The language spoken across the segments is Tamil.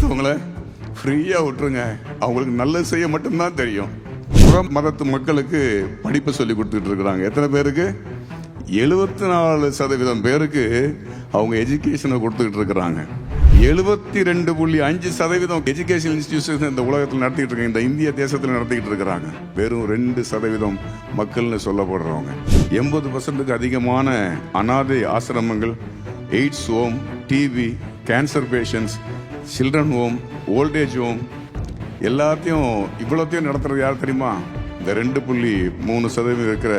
கிறிஸ்தவங்களை ஃப்ரீயாக விட்டுருங்க. அவங்களுக்கு நல்லது செய்ய மட்டும்தான் தெரியும். புற மதத்து மக்களுக்கு படிப்பு சொல்லி கொடுத்துட்டு இருக்கிறாங்க எத்தனை பேருக்கு? எழுபத்தி நாலு சதவீதம் பேருக்கு அவங்க எஜுகேஷனை கொடுத்துக்கிட்டு இருக்கிறாங்க எழுபத்தி ரெண்டு புள்ளி அஞ்சு சதவீதம் எஜுகேஷன் இன்ஸ்டிடியூஷன் இந்த உலகத்தில் நடத்திட்டு இருக்காங்க இந்த இந்திய தேசத்தில் நடத்திக்கிட்டு இருக்கிறாங்க வெறும் ரெண்டு சதவீதம் மக்கள்னு சொல்லப்படுறவங்க. எண்பது பர்சன்ட்டுக்கு அதிகமான அனாதை ஆசிரமங்கள் AIDS home TV cancer patients children home old age home எல்லாத்தையும் இவ்வளோத்தையும் நடத்துறது யார் தெரியுமா? இந்த ரெண்டு புள்ளி மூணு சதவீதம் இருக்கிற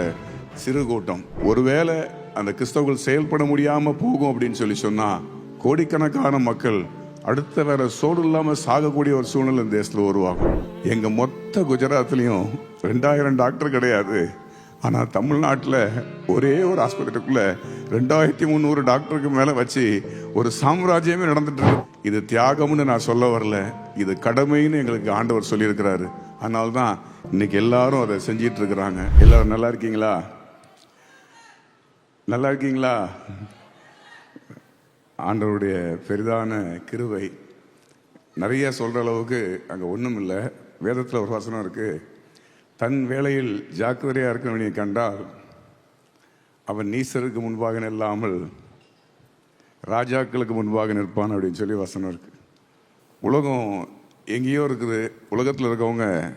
சிறு கூட்டம். ஒருவேளை அந்த கிறிஸ்தவர்கள் செயல்பட முடியாமல் போகும் அப்படின்னு சொல்லி சொன்னால் கோடிக்கணக்கான மக்கள் அடுத்த வேற சோடு இல்லாமல் சாகக்கூடிய ஒரு சூழ்நிலை இந்த தேசத்தில் உருவாகும். எங்கள் மொத்த குஜராத்லேயும் ரெண்டாயிரம் டாக்டர் கிடையாது. ஆனால் தமிழ்நாட்டில் ஒரே ஒரு ஆஸ்பத்திரிக்குள்ளே ரெண்டாயிரத்தி முந்நூறு டாக்டருக்கு மேலே வச்சு ஒரு சாம்ராஜ்யமே நடந்துட்டு இருக்கு. இது தியாகம்னு நான் சொல்ல வரல. இது கடமைன்னு எங்களுக்கு ஆண்டவர் சொல்லியிருக்கிறாரு. அதனால தான் இன்னைக்கு எல்லாரும் அதை செஞ்சிட்டு இருக்கிறாங்க எல்லாரும் நல்லா இருக்கீங்களா? நல்லா இருக்கீங்களா? ஆண்டவருடைய பெரிதான கிருவை நிறைய சொல்கிற அளவுக்கு அங்கே ஒன்றும் இல்லை வேதத்தில் ஒரு வசனம் இருக்குது தன் வேளையில் ஜாக்கிரதையா இருக்கவனை கண்டால் அவன் நீசருக்கு முன்பாக நில்லாமல் ராஜாக்களுக்கு முன்பாக நிற்பான் அப்படின்னு சொல்லி வசனம் இருக்கு. உலகம் எங்கேயோ இருக்குது. உலகத்தில் இருக்கவங்க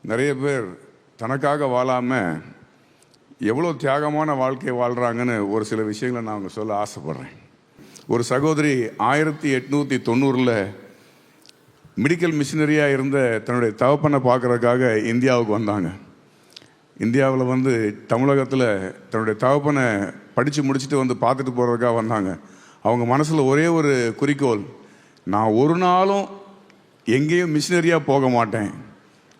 நிறைய பேர் தனக்காக வாழாமல் எவ்வளோ தியாகமான வாழ்க்கையை வாழ்கிறாங்கன்னு ஒரு சில விஷயங்களை நான் அவங்க சொல்ல ஆசைப்பட்றேன். ஒரு சகோதரி ஆயிரத்தி எட்நூற்றி தொண்ணூறில் மெடிக்கல் மிஷினரியாக இருந்த தன்னுடைய தகப்பனை பார்க்குறதுக்காக இந்தியாவுக்கு வந்தாங்க. இந்தியாவில் வந்து தமிழகத்தில் தன்னுடைய தகப்பனை படித்து முடிச்சுட்டு வந்து பார்த்துட்டு போகிறதுக்காக வந்தாங்க. அவங்க மனசில் ஒரே ஒரு குறிக்கோள். நான் ஒரு நாளும் எங்கேயும் மிஷினரியாக போக மாட்டேன்.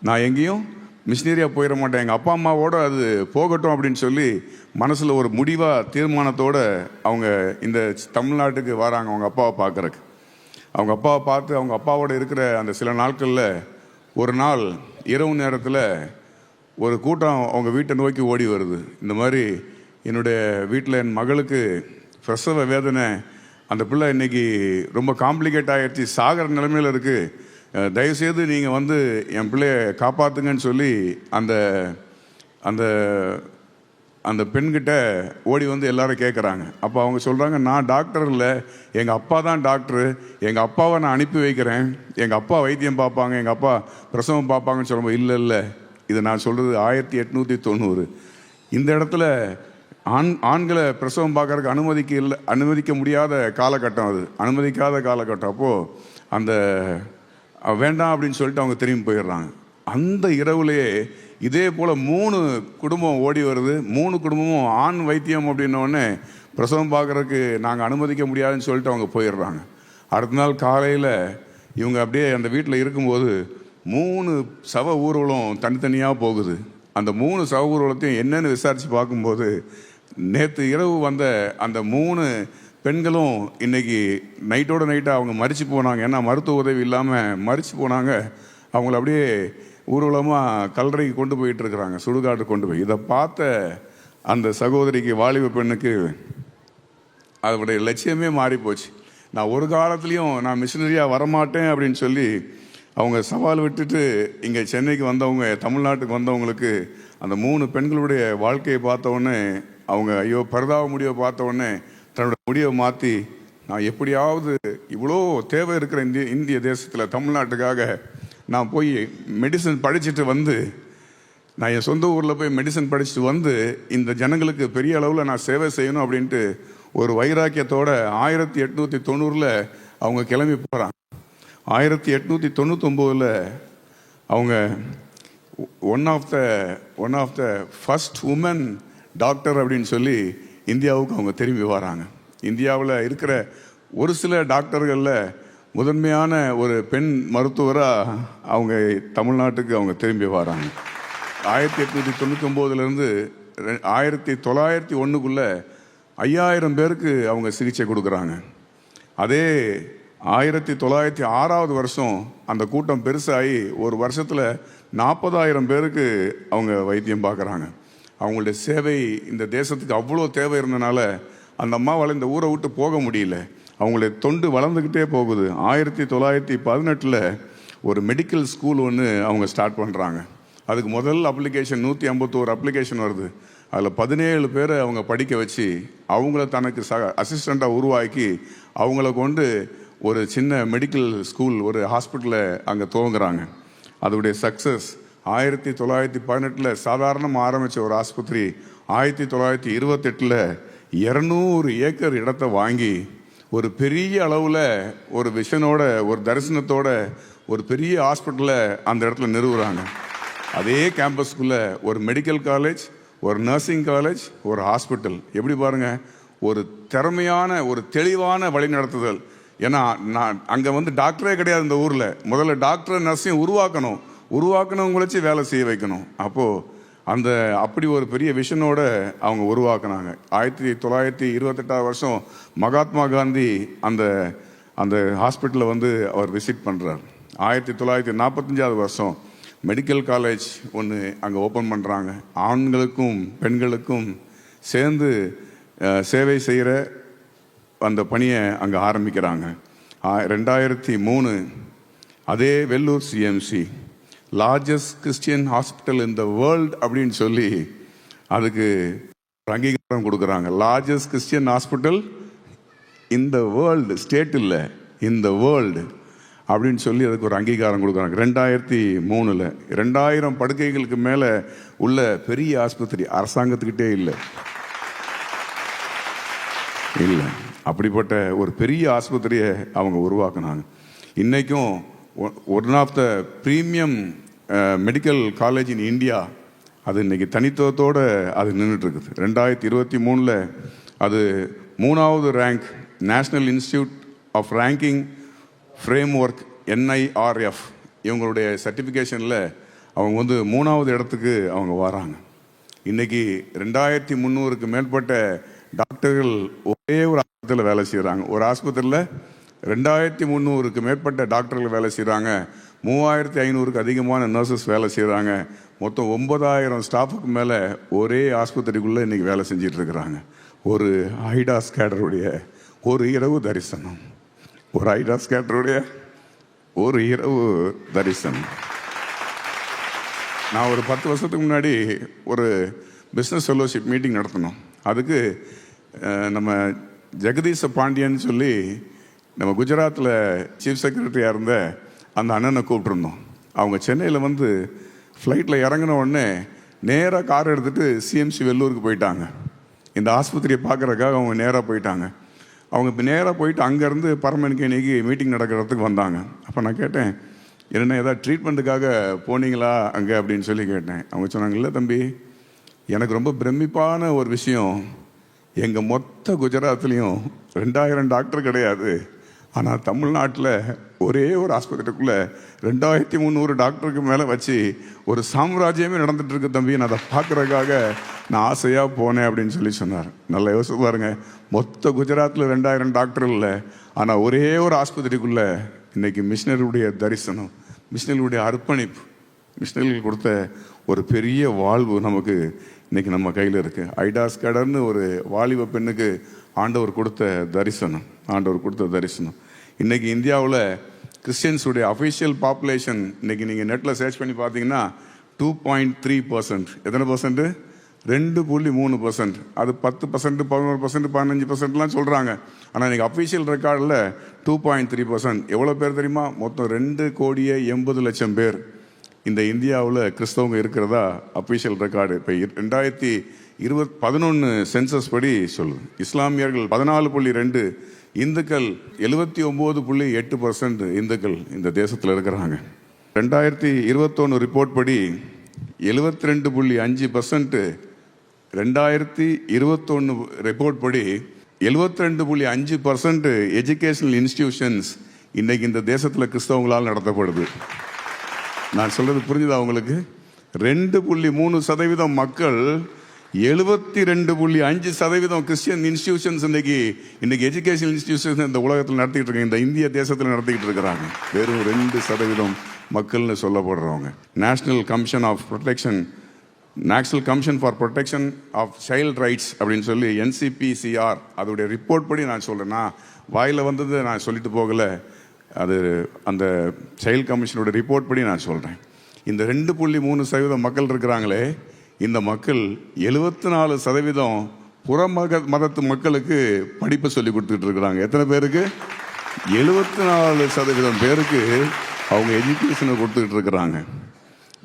நான் எங்கேயும் மிஷினரியாக போயிட மாட்டேன். எங்கள் அப்பா அம்மாவோட அது போகட்டும் அப்படின்னு சொல்லி மனசில் ஒரு முடிவாக தீர்மானத்தோட அவங்க இந்த தமிழ்நாட்டுக்கு வராங்க அவங்க அப்பாவை பார்க்கறக்கு அவங்க அப்பாவை பார்த்து அவங்க அப்பாவோட இருக்கிற அந்த சில நாட்களில் ஒரு நாள் இரவு நேரத்தில் ஒரு கூட்டம் அவங்க வீட்டை நோக்கி ஓடி வருது. இந்த மாதிரி என்னுடைய வீட்டில் என் மகளுக்கு பிரசவ வேதனை அந்த பிள்ளை இன்னைக்கு ரொம்ப காம்ப்ளிகேட் ஆகிடுச்சு சாகிற நிலைமையில் இருக்குது தயவுசெய்து நீங்கள் வந்து என் பிள்ளைய காப்பாற்றுங்கன்னு சொல்லி அந்த அந்த அந்த பெண்கிட்ட ஓடி வந்து எல்லாரும் கேட்குறாங்க அப்போ அவங்க சொல்கிறாங்க நான் டாக்டர் இல்லை. எங்கள் அப்பா தான் டாக்டரு. எங்கள் அப்பாவை நான் அனுப்பி வைக்கிறேன். எங்கள் அப்பா வைத்தியம் பார்ப்பாங்க எங்கள் அப்பா பிரசவம் பார்ப்பாங்கன்னு சொல்லும்போது இல்லை இல்லை. இது நான் சொல்கிறது ஆயிரத்தி எட்நூற்றி தொண்ணூறு. இந்த இடத்துல ஆண் ஆண்களை பிரசவம் பார்க்கறதுக்கு அனுமதிக்க இல்லை அனுமதிக்க முடியாத காலகட்டம் அது. அனுமதிக்காத காலகட்டம். அப்போது அந்த வேண்டாம் அப்படின்னு சொல்லிட்டு அவங்க திரும்பி போயிடுறாங்க. அந்த இரவுலேயே இதே போல் மூணு குடும்பம் ஓடி வருது. மூணு குடும்பமும் ஆண் வைத்தியம் அப்படின்னோடனே பிரசவம் பார்க்குறதுக்கு நாங்கள் அனுமதிக்க முடியாதுன்னு சொல்லிட்டு அவங்க போயிடுறாங்க. அடுத்த நாள் காலையில் இவங்க அப்படியே அந்த வீட்டில் இருக்கும்போது மூணு சவ ஊர்வலம் தனித்தனியாக போகுது. அந்த மூணு சவ ஊர்வலத்தையும் என்னென்னு விசாரித்து பார்க்கும்போது நேற்று இரவு வந்த அந்த மூணு பெண்களும் இன்னைக்கு நைட்டோட நைட்டாக அவங்க மறிச்சு போனாங்க. ஏன்னா மருத்துவ உதவி இல்லாமல் மறிச்சு போனாங்க. அவங்கள அப்படியே ஊர்வலமாக கல்லறைக்கு கொண்டு போயிட்டு இருக்கிறாங்க சுடுகாடு கொண்டு போய். இதை பார்த்த அந்த சகோதரிக்கு வாலிப பெண்ணுக்கு அதனுடைய லட்சியமே மாறிப்போச்சு. நான் ஒரு காலத்துலேயும் நான் மிஷினரியாக வரமாட்டேன் அப்படின்னு சொல்லி அவங்க சவால் விட்டுட்டு இங்கே சென்னைக்கு வந்தவங்க தமிழ்நாட்டுக்கு வந்தவங்களுக்கு அந்த மூணு பெண்களுடைய வாழ்க்கையை பார்த்த அவங்க ஐயோ பரிதாப முடிவை பார்த்தவுடனே தன்னோட முடிவை மாற்றி நான் எப்படியாவது இவ்வளோ தேவை இருக்கிற இந்திய இந்திய தேசத்தில் தமிழ்நாட்டுக்காக நான் போய் மெடிசன் படிச்சுட்டு வந்து நான் என் சொந்த ஊரில் போய் மெடிசன் படிச்சுட்டு வந்து இந்த ஜனங்களுக்கு பெரிய அளவில் நான் சேவை செய்யணும் அப்படின்ட்டு ஒரு வைராக்கியத்தோட ஆயிரத்தி எட்நூற்றி தொண்ணூறில் அவங்க கிளம்பி போகிறாங்க ஆயிரத்தி எட்நூற்றி தொண்ணூத்தொம்போதில் அவங்க one of the one of the first woman doctor அப்படின்னு சொல்லி இந்தியாவுக்கு அவங்க திரும்பி வராங்க. இந்தியாவில் இருக்கிற ஒரு சில டாக்டர்களில் முதன்மையான ஒரு பெண் மருத்துவராக அவங்க தமிழ்நாட்டுக்கு அவங்க திரும்பி வராங்க. ஆயிரத்தி எட்நூற்றி தொண்ணூற்றி ரெ ஆயிரத்தி தொள்ளாயிரத்தி ஒன்றுக்குள்ளே ஐயாயிரம் பேருக்கு அவங்க சிகிச்சை கொடுக்குறாங்க. அதே ஆயிரத்தி தொள்ளாயிரத்தி ஆறாவது வருஷம் அந்த கூட்டம் பெருசாகி ஒரு வருஷத்தில் நாற்பதாயிரம் பேருக்கு அவங்க வைத்தியம் பார்க்குறாங்க. அவங்களுடைய சேவை இந்த தேசத்துக்கு அவ்வளோ தேவை இருந்தனால அந்த அம்மாவால் இந்த ஊரை விட்டு போக முடியல. அவங்களுடைய தொண்டு வளர்ந்துக்கிட்டே போகுது. ஆயிரத்தி தொள்ளாயிரத்தி பதினெட்டில் ஒரு மெடிக்கல் ஸ்கூல் ஒன்று அவங்க ஸ்டார்ட் பண்ணுறாங்க அதுக்கு முதல் அப்ளிகேஷன் நூற்றி ஐம்பத்தோரு அப்ளிகேஷன் வருது. அதில் பதினேழு பேரை அவங்க படிக்க வச்சு அவங்கள தனக்கு ச அசிஸ்டண்ட்டாக உருவாக்கி அவங்கள கொண்டு ஒரு சின்ன மெடிக்கல் ஸ்கூல் ஒரு ஹாஸ்பிட்டலை அங்கே துவங்குறாங்க. அதோடைய சக்ஸஸ் ஆயிரத்தி தொள்ளாயிரத்தி பதினெட்டில் சாதாரணமாக ஆரம்பித்த ஒரு ஆஸ்பத்திரி ஆயிரத்தி தொள்ளாயிரத்தி இருபத்தெட்டில் இரநூறு ஏக்கர் இடத்தை வாங்கி ஒரு பெரிய அளவில் ஒரு விஷனோட ஒரு தரிசனத்தோட ஒரு பெரிய ஹாஸ்பிட்டலை அந்த இடத்துல நிறுவுறாங்க. அதே கேம்பஸ்க்குள்ள ஒரு மெடிக்கல் காலேஜ் ஒரு நர்சிங் காலேஜ் ஒரு ஹாஸ்பிட்டல் எப்படி பாருங்க? ஒரு திறமையான ஒரு தெளிவான வழிநடத்துதல் ஏன்னா நான் அங்கே வந்து டாக்டரே கிடையாது இந்த ஊரில். முதல்ல டாக்டர் நர்ஸையும் உருவாக்கணும். உருவாக்கணும் வச்சு வேலை செய்ய வைக்கணும். அப்போது அந்த அப்படி ஒரு பெரிய விஷனோட அவங்க உருவாக்குனாங்க. ஆயிரத்தி தொள்ளாயிரத்தி இருபத்தெட்டாவது வருஷம் மகாத்மா காந்தி அந்த அந்த ஹாஸ்பிட்டலில் வந்து அவர் விசிட் பண்ணுறார் ஆயிரத்தி தொள்ளாயிரத்தி நாற்பத்தஞ்சாவது வருஷம் மெடிக்கல் காலேஜ் ஒன்று அங்கே ஓப்பன் பண்ணுறாங்க ஆண்களுக்கும் பெண்களுக்கும் சேர்ந்து சேவை செய்கிற அந்த பணியை அங்கே ஆரம்பிக்கிறாங்க. ஆ- ரெண்டாயிரத்தி மூணு அதே Vellore CMC largest Christian hospital in the world அப்படின்னு சொல்லி அதுக்கு ஒரு அங்கீகாரம் கொடுக்குறாங்க. லார்ஜஸ்ட் கிறிஸ்டியன் ஹாஸ்பிட்டல் இந்த வேர்ல்டு ஸ்டேட் இல்லை இந்த வேர்ல்டு அப்படின்னு சொல்லி அதுக்கு ஒரு அங்கீகாரம் கொடுக்குறாங்க. ரெண்டாயிரத்தி மூணில் ரெண்டாயிரம் படுக்கைகளுக்கு மேலே உள்ள பெரிய ஆஸ்பத்திரி அரசாங்கத்துக்கிட்டே இல்லை. இல்லை. அப்படிப்பட்ட ஒரு பெரிய ஆஸ்பத்திரியை அவங்க உருவாக்குனாங்க. இன்றைக்கும் one of the premium medical college in India அது இன்னைக்கு தனித்துவத்தோடு அது நின்றுட்டுருக்குது ரெண்டாயிரத்தி இருபத்தி மூணில் அது மூணாவது rank national institute of ranking framework NIRF இவங்களுடைய சர்டிஃபிகேஷனில் அவங்க வந்து மூணாவது இடத்துக்கு அவங்க வராங்க. இன்னைக்கு ரெண்டாயிரத்தி முந்நூறுக்கு மேற்பட்ட டாக்டர்கள் ஒரே ஒரு ஆஸ்பத்திரியில் வேலை செய்கிறாங்க ஒரு ஆஸ்பத்திரியில் ரெண்டாயிரத்தி முந்நூறுக்கு மேற்பட்ட டாக்டர்கள் வேலை செய்கிறாங்க மூவாயிரத்தி ஐநூறுக்கு அதிகமான நர்சஸ் வேலை செய்கிறாங்க மொத்தம் ஒன்பதாயிரம் ஸ்டாஃபுக்கு மேலே ஒரே ஆஸ்பத்திரிக்குள்ளே இன்றைக்கி வேலை செஞ்சிட்டு இருக்கிறாங்க. ஒரு ஐடாஸ் கேடருடைய ஒரு இரவு தரிசனம். ஒரு ஐடாஸ் கேடருடைய ஒரு இரவு தரிசனம். நான் ஒரு பத்து வருஷத்துக்கு முன்னாடி ஒரு பிஸ்னஸ் ஃபெல்லோஷிப் மீட்டிங் நடத்தினோம். அதுக்கு நம்ம ஜெகதீஷ பாண்டியன் சொல்லி நம்ம குஜராத்தில் சீஃப் செக்ரட்டரியாக இருந்த அந்த அண்ணனை கூப்பிட்ருந்தோம் அவங்க சென்னையில் வந்து ஃப்ளைட்டில் இறங்கின உடனே நேராக கார் எடுத்துகிட்டு சிஎம்சி வெள்ளூருக்கு போயிட்டாங்க. இந்த ஆஸ்பத்திரியை பார்க்குறக்காக அவங்க நேராக போயிட்டாங்க. அவங்க இப்போ நேராக போயிட்டு அங்கேருந்து பரமணிக்கணிக்கு மீட்டிங் நடக்கிறதுக்கு வந்தாங்க. அப்போ நான் கேட்டேன் என்ன ஏதாவது ட்ரீட்மெண்ட்டுக்காக போனீங்களா அங்கே? அப்படின்னு சொல்லி கேட்டேன். அவங்க சொன்னாங்க இல்லை தம்பி எனக்கு ரொம்ப பிரமிப்பான ஒரு விஷயம். எங்கள் மொத்த குஜராத்லேயும் ரெண்டாயிரம் டாக்டர் கிடையாது. ஆனால் தமிழ்நாட்டில் ஒரே ஒரு ஆஸ்பத்திரிக்குள்ளே ரெண்டாயிரத்தி முந்நூறு டாக்டருக்கு மேலே வச்சு ஒரு சாம்ராஜ்யமே நடந்துகிட்ருக்கு தம்பி. நான் அதை பார்க்குறதுக்காக நான் ஆசையாக போனேன் அப்படின்னு சொல்லி சொன்னார். நல்லா யோசிச்சு பாருங்க. மொத்த குஜராத்தில் ரெண்டாயிரம் டாக்டர் இல்லை. ஆனால் ஒரே ஒரு ஆஸ்பத்திரிக்குள்ளே இன்னைக்கு மிஷினருடைய தரிசனம் மிஷினர்களுடைய அர்ப்பணிப்பு மிஷினரிகள் கொடுத்த ஒரு பெரிய வாழ்வு நமக்கு இன்றைக்கி நம்ம கையில் இருக்குது ஐடாஸ் கடன்னு ஒரு வாலிப பெண்ணுக்கு ஆண்டவர் கொடுத்த தரிசனம் ஆண்டவர் கொடுத்த தரிசனம். இன்றைக்கி இந்தியாவில் கிறிஸ்டியன்ஸுடைய அஃபிஷியல் பாப்புலேஷன் இன்னைக்கு நீங்கள் நெட்டில் சர்ச் பண்ணி பார்த்தீங்கன்னா டூ பாயிண்ட் த்ரீ பர்சன்ட் எத்தனை பர்சன்ட்டு ரெண்டு புள்ளி மூணு பர்சன்ட் அது பத்து பர்சன்ட் பதினோரு பர்சன்ட் பதினஞ்சு பர்சன்ட்லாம் சொல்கிறாங்க ஆனால் இன்னைக்கு அஃபிஷியல் ரெக்கார்டில் டூ பாயிண்ட் த்ரீ பர்சன்ட் எவ்வளோ பேர் தெரியுமா? மொத்தம் ரெண்டு கோடியே எண்பது லட்சம் பேர். இந்த இந்தியாவில் கிறிஸ்தவங்க இருக்கிறதா அஃபிஷியல் ரெக்கார்டு இப்போ ரெண்டாயிரத்தி இருபத் பதினொன்று சென்சஸ் படி சொல்லுது. இஸ்லாமியர்கள் பதினாலு புள்ளி ரெண்டு இந்துக்கள் எழுபத்தி ஒம்பது புள்ளி எட்டு பர்சன்ட் இந்துக்கள் இந்த தேசத்தில் இருக்கிறாங்க. ரெண்டாயிரத்தி இருபத்தொன்று ரிப்போர்ட் படி எழுபத்தி ரெண்டு புள்ளி அஞ்சு பர்சன்ட்டு ரெண்டாயிரத்தி இருபத்தொன்று ரிப்போர்ட் படி எழுபத்தி ரெண்டு புள்ளி அஞ்சு பர்சன்ட் எஜுகேஷனல் இன்ஸ்டிடியூஷன்ஸ் இன்றைக்கி இந்த தேசத்தில் கிறிஸ்தவங்களால் நடத்தப்படுது. நான் சொல்கிறது புரிஞ்சுதா உங்களுக்கு? ரெண்டு புள்ளி மூணு சதவீதம் மக்கள் எழுபத்தி ரெண்டு புள்ளி அஞ்சு சதவீதம் கிறிஸ்டியன் இன்ஸ்டிடியூஷன்ஸ் இன்னைக்கு இன்னைக்கு எஜுகேஷன் இன்ஸ்டிடியூஷன்ஸ் இந்த உலகத்தில் நடத்திக்கிட்டு இருக்காங்க. இந்த இந்திய தேசத்தில் நடத்திக்கிட்டு இருக்கிறாங்க. வெறும் ரெண்டு சதவீதம் மக்கள்னு சொல்லப்படுறவங்க. National commission of protection national commission for protection of child rights அப்படின்னு சொல்லி என்சிபிசிஆர் அதோடைய ரிப்போர்ட் படி நான் சொல்கிறேன்னா வாயில் வந்தது நான் சொல்லிட்டு போகலை. அது அந்த சைல்ட் கமிஷனோட ரிப்போர்ட் படி நான் சொல்கிறேன் இந்த ரெண்டு புள்ளி மூணு சதவீதம் மக்கள் இருக்கிறாங்களே இந்த மக்கள் எழுபத்தி நாலு சதவீதம் புற மக மதத்து மக்களுக்கு படிப்பை சொல்லி கொடுத்துட்டு இருக்கிறாங்க. எத்தனை பேருக்கு? எழுபத்தி நாலு சதவீதம் பேருக்கு அவங்க எஜுகேஷனை கொடுத்துக்கிட்டு இருக்கிறாங்க.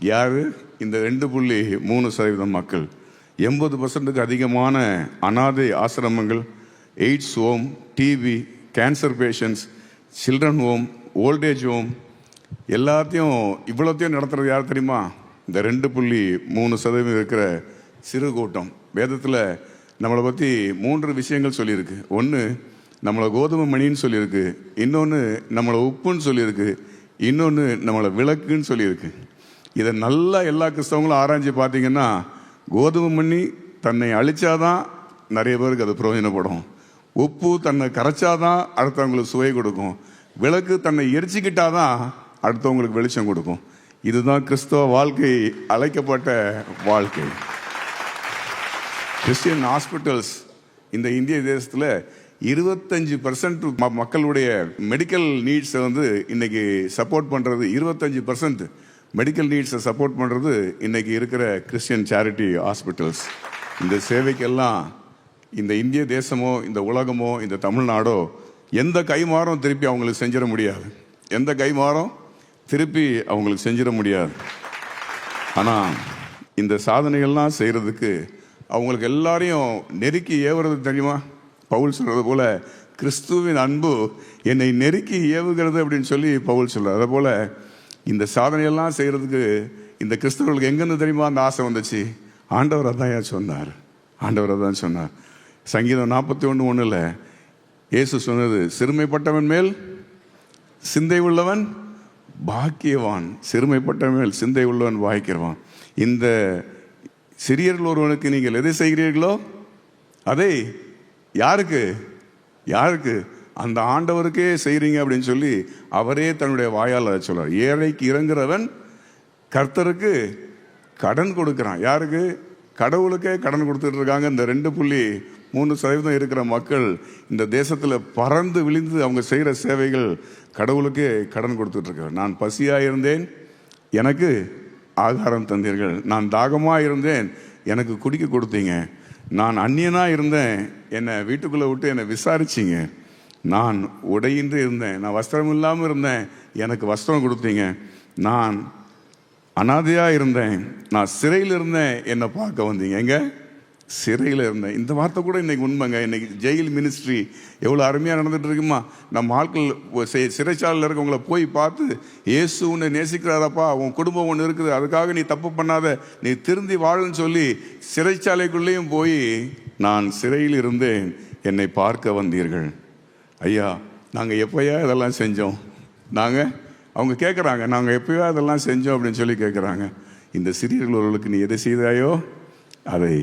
யார்? இந்த ரெண்டு புள்ளி மூணு சதவீதம் மக்கள். எண்பது பர்சன்ட்டுக்கு அதிகமான அனாதை ஆசிரமங்கள் AIDS home TV cancer patients children home old age home எல்லாத்தையும் இவ்வளோத்தையும் நடத்துகிறது யார் தெரியுமா? இந்த ரெண்டு புள்ளி மூணு சதவீதம் இருக்கிற சிறு கூட்டம். வேதத்தில் நம்மளை பற்றி மூன்று விஷயங்கள் சொல்லியிருக்கு. ஒன்று நம்மளை கோதுமை மணின்னு சொல்லியிருக்கு. இன்னொன்று நம்மளை உப்புன்னு சொல்லியிருக்கு. இன்னொன்று நம்மளை விளக்குன்னு சொல்லியிருக்கு. இதை நல்லா எல்லா கிறிஸ்தவங்களும் ஆராய்ஞ்சு பார்த்தீங்கன்னா கோதுமை மணி தன்னை அழிச்சாதான் நிறைய பேருக்கு அது பிரயோஜனப்படும். உப்பு தன்னை கரைச்சாதான் அடுத்தவங்களுக்கு சுவை கொடுக்கும். விளக்கு தன்னை எரிச்சிக்கிட்டாதான் அடுத்தவங்களுக்கு வெளிச்சம் கொடுக்கும். இதுதான் கிறிஸ்தவ வாழ்க்கை அழைக்கப்பட்ட வாழ்க்கை. கிறிஸ்டியன் ஹாஸ்பிட்டல்ஸ் இந்த இந்திய தேசத்தில் இருபத்தஞ்சு பர்சன்ட் மக்களுடைய மெடிக்கல் நீட்ஸை வந்து இன்னைக்கு சப்போர்ட் பண்ணுறது இருபத்தஞ்சு பர்சன்ட் மெடிக்கல் நீட்ஸை சப்போர்ட் பண்ணுறது இன்னைக்கு இருக்கிற கிறிஸ்டியன் சேரிட்டி ஹாஸ்பிட்டல்ஸ் இந்த சேவைக்கெல்லாம் இந்த இந்திய தேசமோ இந்த உலகமோ இந்த தமிழ்நாடோ எந்த கைமாறும் திருப்பி அவங்களுக்கு செஞ்சிட முடியாது. எந்த கைமாறும் திருப்பி அவங்களுக்கு செஞ்சிட முடியாது. ஆனால் இந்த சாதனைகள்லாம் செய்கிறதுக்கு அவங்களுக்கு எல்லாரையும் நெருக்கி ஏவுறது தெரியுமா? பவுல் சொல்கிறது போல் கிறிஸ்துவின் அன்பு என்னை நெருக்கி ஏவுகிறது அப்படின்னு சொல்லி பவுல் சொல்கிறார் அதே போல் இந்த சாதனையெல்லாம் செய்கிறதுக்கு இந்த கிறிஸ்தவர்களுக்கு எங்கேருந்து தெரியுமா அந்த ஆசை வந்துச்சு? ஆண்டவர் அதான் ஏன் சொன்னார்? ஆண்டவர் அதான் சொன்னார். சங்கீதம் நாற்பத்தி ஒன்று ஒன்றில் இயேசு சொன்னது சிறுமைப்பட்டவன் மேல் சிந்தை உள்ளவன் பாக்கியவான் சிறுமைப்பட்டவன் மேல் சிந்தை உள்ளவன் வாய்க்கிறவான். இந்த சிறியர்கள் ஒருவனுக்கு நீங்கள் எதை செய்கிறீர்களோ அதை யாருக்கு? யாருக்கு? அந்த ஆண்டவருக்கே செய்கிறீங்க அப்படின்னு சொல்லி அவரே தன்னுடைய வாயால் அதை சொல்கிறார் ஏழைக்கு இறங்குறவன் கர்த்தருக்கு கடன் கொடுக்குறான். யாருக்கு? கடவுளுக்கே கடன் கொடுத்துட்டு இருக்காங்க இந்த ரெண்டு புள்ளி மூணு சதவீதம் இருக்கிற மக்கள் இந்த தேசத்தில் பறந்து விழிந்து அவங்க செய்கிற சேவைகள் கடவுளுக்கே கடன் கொடுத்துட்டு நான் பசியாக இருந்தேன் எனக்கு ஆகாரம் தந்தீர்கள். நான் தாகமாக இருந்தேன் எனக்கு குடிக்க கொடுத்தீங்க. நான் அந்நியனாக இருந்தேன் என்னை வீட்டுக்குள்ளே விட்டு என்னை விசாரிச்சிங்க. நான் உடையின்றி இருந்தேன். நான் வஸ்திரம் இல்லாமல் இருந்தேன். எனக்கு வஸ்திரம் கொடுத்தீங்க. நான் அனாதையாக இருந்தேன் நான் சிறையில் இருந்தேன் என்னை பார்க்க வந்தீங்க. எங்கே? சிறையில் இருந்தேன். இந்த வார்த்தை கூட இன்றைக்கி உண்மைங்க. இன்றைக்கி ஜெயில் மினிஸ்ட்ரி எவ்வளோ அருமையாக நடந்துகிட்டு இருக்குமா? நம்ம ஆட்கள் சிறைச்சாலையில் இருக்கவங்கள போய் பார்த்து இயேசு உன்னை நேசிக்கிறாரப்பா உன் குடும்பம் ஒன்று இருக்குது. அதுக்காக நீ தப்பு பண்ணாத. நீ திருந்தி வாழுன்னு சொல்லி சிறைச்சாலைக்குள்ளேயும் போய் நான் சிறையில் இருந்தேன். என்னை பார்க்க வந்தீர்கள். ஐயா நாங்கள் எப்போயா இதெல்லாம் செஞ்சோம்? நாங்கள் அவங்க கேட்குறாங்க நாங்கள் எப்போயோ அதெல்லாம் செஞ்சோம்? அப்படின்னு சொல்லி கேட்குறாங்க இந்த சிறியர்கள் ஒருவர்களுக்கு நீ எதை செய்தாயோ? அதை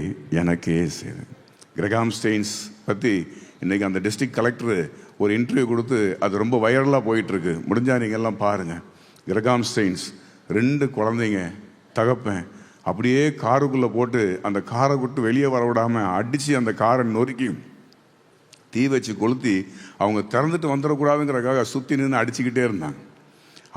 எனக்கே செய்து. கிரகாம் ஸ்டெயின்ஸ் பற்றி இன்றைக்கி அந்த டிஸ்ட்ரிக்ட் கலெக்டர் ஒரு இன்டர்வியூ கொடுத்து அது ரொம்ப வைரலாக போயிட்டுருக்கு. முடிஞ்சால் நீங்கள்லாம் பாருங்கள் கிரகாம் ஸ்டெயின்ஸ் ரெண்டு குழந்தைங்க தகப்பேன் அப்படியே காருக்குள்ளே போட்டு அந்த காரை விட்டு வெளியே வர விடாமல் அடித்து அந்த காரை நொறுக்கி தீ வச்சு கொளுத்தி அவங்க திறந்துட்டு வந்துடக்கூடாதுங்கிறக்காக சுற்றி நின்று அடிச்சுக்கிட்டே இருந்தாங்க.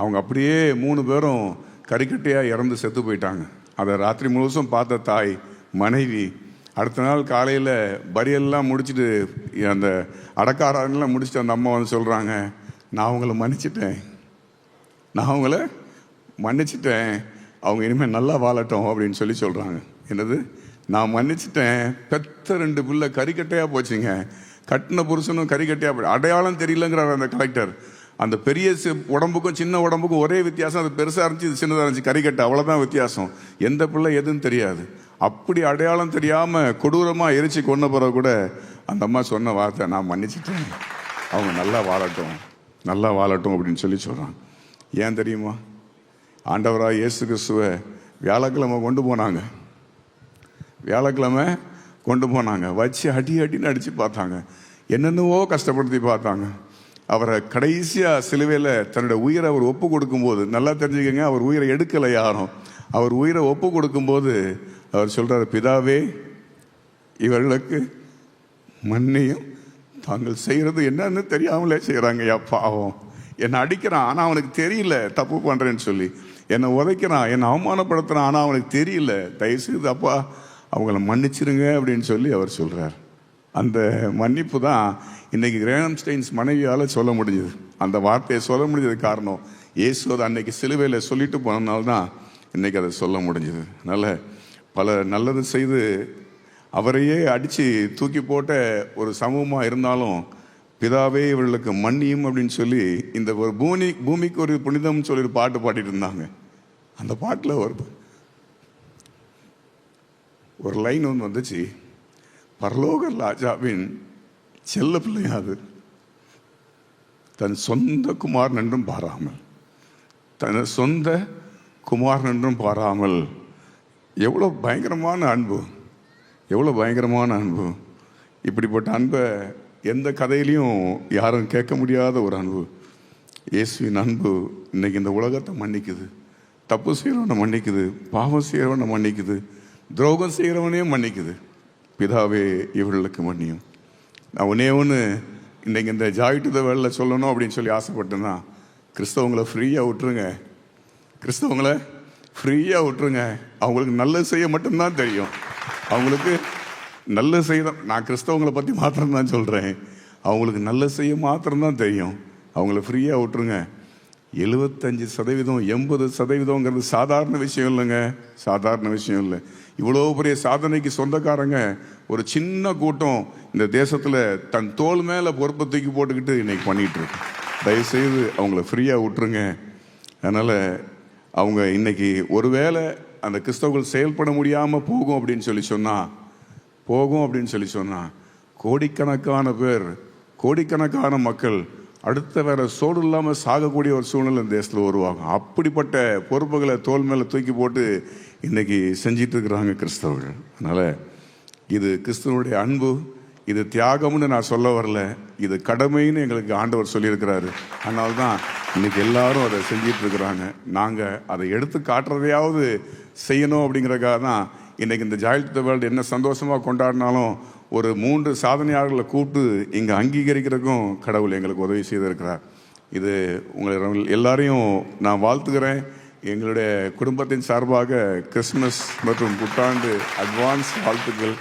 அவங்க அப்படியே மூணு பேரும் கறிக்கட்டையாக இறந்து செத்து போயிட்டாங்க. அதை ராத்திரி முழுசும் பார்த்த தாய் மனைவி. அடுத்த நாள் காலையில் பரியெல்லாம் முடிச்சுட்டு அந்த அடக்காரெல்லாம் முடிச்சுட்டு அந்த அம்மா வந்து சொல்கிறாங்க நான் அவங்கள மன்னிச்சிட்டேன். நான் அவங்கள மன்னிச்சிட்டேன். அவங்க இனிமேல் நல்லா வாழட்டும் அப்படின்னு சொல்லி சொல்கிறாங்க என்னது? நான் மன்னிச்சிட்டேன். பெத்த ரெண்டு பிள்ளை கறிக்கட்டையாக போச்சுங்க. கட்டின புருஷனும் கறிக்கட்டையாக போய் அடையாளம் தெரியலங்கிறார் அந்த கலெக்டர். அந்த பெரிய உடம்புக்கும் சின்ன உடம்புக்கும் ஒரே வித்தியாசம். அது பெருசாக இருந்துச்சு இது சின்னதாக இருந்துச்சு. கறிக்கட்டை அவ்வளோதான் வித்தியாசம். எந்த பிள்ளை எதுன்னு தெரியாது. அப்படி அடையாளம் தெரியாமல் கொடூரமாக எரிச்சு கொண்ட பிறகு கூட அந்த அம்மா சொன்ன வார்த்தை நான் மன்னிச்சிட்டேன். அவங்க நல்லா வாழட்டும் நல்லா வாழட்டும் அப்படின்னு சொல்லி சொல்கிறாங்க ஏன் தெரியுமா? ஆண்டவராக இயேசு கிறிஸ்துவை வியாழக்கிழமை கொண்டு போனாங்க. வியாழக்கிழமை கொண்டு போனாங்க. வச்சு அடி அடின்னு அடித்து பார்த்தாங்க. என்னென்னவோ கஷ்டப்படுத்தி பார்த்தாங்க. அவரை கடைசியாக சிலுவையில் தன்னுடைய உயிரை அவர் ஒப்பு கொடுக்கும்போது நல்லா தெரிஞ்சுக்கங்க அவர் உயிரை எடுக்கலை யாரும். அவர் உயிரை ஒப்பு கொடுக்கும்போது அவர் சொல்கிறார் பிதாவே இவர்களுக்கு மன்னியும். தாங்கள் செய்கிறது என்னன்னு தெரியாமலே செய்கிறாங்க ஐயா பாவம். என்னை அடிக்கிறான் ஆனால் அவனுக்கு தெரியல தப்பு பண்ணுறேன்னு சொல்லி. என்னை உதைக்கிறான் என்னை அவமானப்படுத்துகிறான் ஆனால் அவனுக்கு தெரியல. தயவுசெய்து அப்பா அவங்கள மன்னிச்சிருங்க அப்படின்னு சொல்லி அவர் சொல்கிறார் அந்த மன்னிப்பு தான் இன்றைக்கி கிரேனம் ஸ்டெயின்ஸ் மனைவியால் சொல்ல முடிஞ்சது. அந்த வார்த்தையை சொல்ல முடிஞ்சது காரணம் இயேசு அதை அன்னைக்கு சிலுவையில் சொல்லிட்டு போனதுனால தான் இன்றைக்கி அதை சொல்ல முடிஞ்சது. அதனால் பல நல்லது செய்து அவரையே அடித்து தூக்கி போட்ட ஒரு சமூகமாக இருந்தாலும் பிதாவே இவர்களுக்கு மன்னியும் அப்படின்னு சொல்லி இந்த ஒரு பூமி பூமிக்கு ஒரு புனிதம்னு சொல்லி ஒரு பாட்டு பாடிட்டு இருந்தாங்க. அந்த பாட்டில் ஒரு ஒரு லைன் ஒன்று வந்துச்சு. பரலோக ராஜாவின் செல்ல பிள்ளையாது தன் சொந்த குமாரன் என்றும் பாராமல். தன் சொந்த குமாரன் என்றும் பாராமல் எவ்வளோ பயங்கரமான அன்பு எவ்வளோ பயங்கரமான அன்பு இப்படிப்பட்ட அன்பை எந்த கதையிலையும் யாரும் கேட்க முடியாத ஒரு அன்பு இயேசுவின் அன்பு இன்றைக்கி இந்த உலகத்தை மன்னிக்குது. தப்பு செய்கிறவனை மன்னிக்குது. பாவம் செய்கிறவனை மன்னிக்குது. துரோகம் செய்கிறவனையும் மன்னிக்குது. பிதாவே இவர்களுக்கு மன்னியும். நான் ஒன்றே ஒன்று இன்னைக்கு இந்த ஜாயிட்டு வேலை த சொல்லணும் அப்படின்னு சொல்லி ஆசைப்பட்டேன்னா கிறிஸ்தவங்களை ஃப்ரீயாக விட்டுருங்க. கிறிஸ்தவங்களை ஃப்ரீயாக விட்டுருங்க. அவங்களுக்கு நல்லது செய்ய மட்டும்தான் தெரியும். அவங்களுக்கு நல்லது செய்ய நான் கிறிஸ்தவங்களை பற்றி மாத்திரம்தான் சொல்கிறேன் அவங்களுக்கு நல்லது செய்ய மாத்திரம்தான் தெரியும். அவங்கள ஃப்ரீயாக விட்டுருங்க. எழுபத்தஞ்சி சதவீதம் எண்பது சதவீதங்கிறது சாதாரண விஷயம் இல்லைங்க. சாதாரண விஷயம் இல்லை. இவ்வளோ பெரிய சாதனைக்கு சொந்தக்காரங்க ஒரு சின்ன கூட்டம் இந்த தேசத்தில் தன் தோல் மேலே பொறுப்பை தூக்கி போட்டுக்கிட்டு இன்றைக்கி பண்ணிகிட்ருக்கு தயவுசெய்து அவங்கள ஃப்ரீயாக விட்டுருங்க. அதனால் அவங்க இன்னைக்கு ஒருவேளை அந்த கிறிஸ்தவர்கள் செயல்பட முடியாமல் போகும் அப்படின்னு சொல்லி சொன்னால் போகும் அப்படின்னு சொல்லி சொன்னால் கோடிக்கணக்கான பேர் கோடிக்கணக்கான மக்கள் அடுத்த வேற சோடு இல்லாமல் சாகக்கூடிய ஒரு சூழ்நிலை இந்த தேசத்தில் உருவாகும். அப்படிப்பட்ட பொறுப்புகளை தோல் மேலே தூக்கி போட்டு இன்னைக்கு செஞ்சிட்டு இருக்கிறாங்க கிறிஸ்தவர்கள். அதனால் இது கிறிஸ்துவனுடைய அன்பு இது தியாகம்னு நான் சொல்ல வரல இது கடமைன்னு எங்களுக்கு ஆண்டவர் சொல்லியிருக்கிறாரு. அதனால தான் இன்னைக்கு எல்லாரும் அதை செஞ்சிட்டு இருக்கிறாங்க. நாங்கள் அதை எடுத்து காட்டுறதையாவது செய்யணும் அப்படிங்கிறக்காக தான் இன்னைக்கு இந்த ஜாயில் த வேர்ல்டு என்ன சந்தோஷமாக கொண்டாடினாலும் ஒரு மூன்று சாதனையாளர்களை கூப்பிட்டு இங்கே அங்கீகரிக்கிறதுக்கும் கடவுள் எங்களுக்கு உதவி செய்திருக்கிறார். இது உங்களை எல்லாரையும் நான் வாழ்த்துக்கிறேன் எங்களுடைய குடும்பத்தின் சார்பாக கிறிஸ்மஸ் மற்றும் புத்தாண்டு அட்வான்ஸ் வாழ்த்துக்கள்.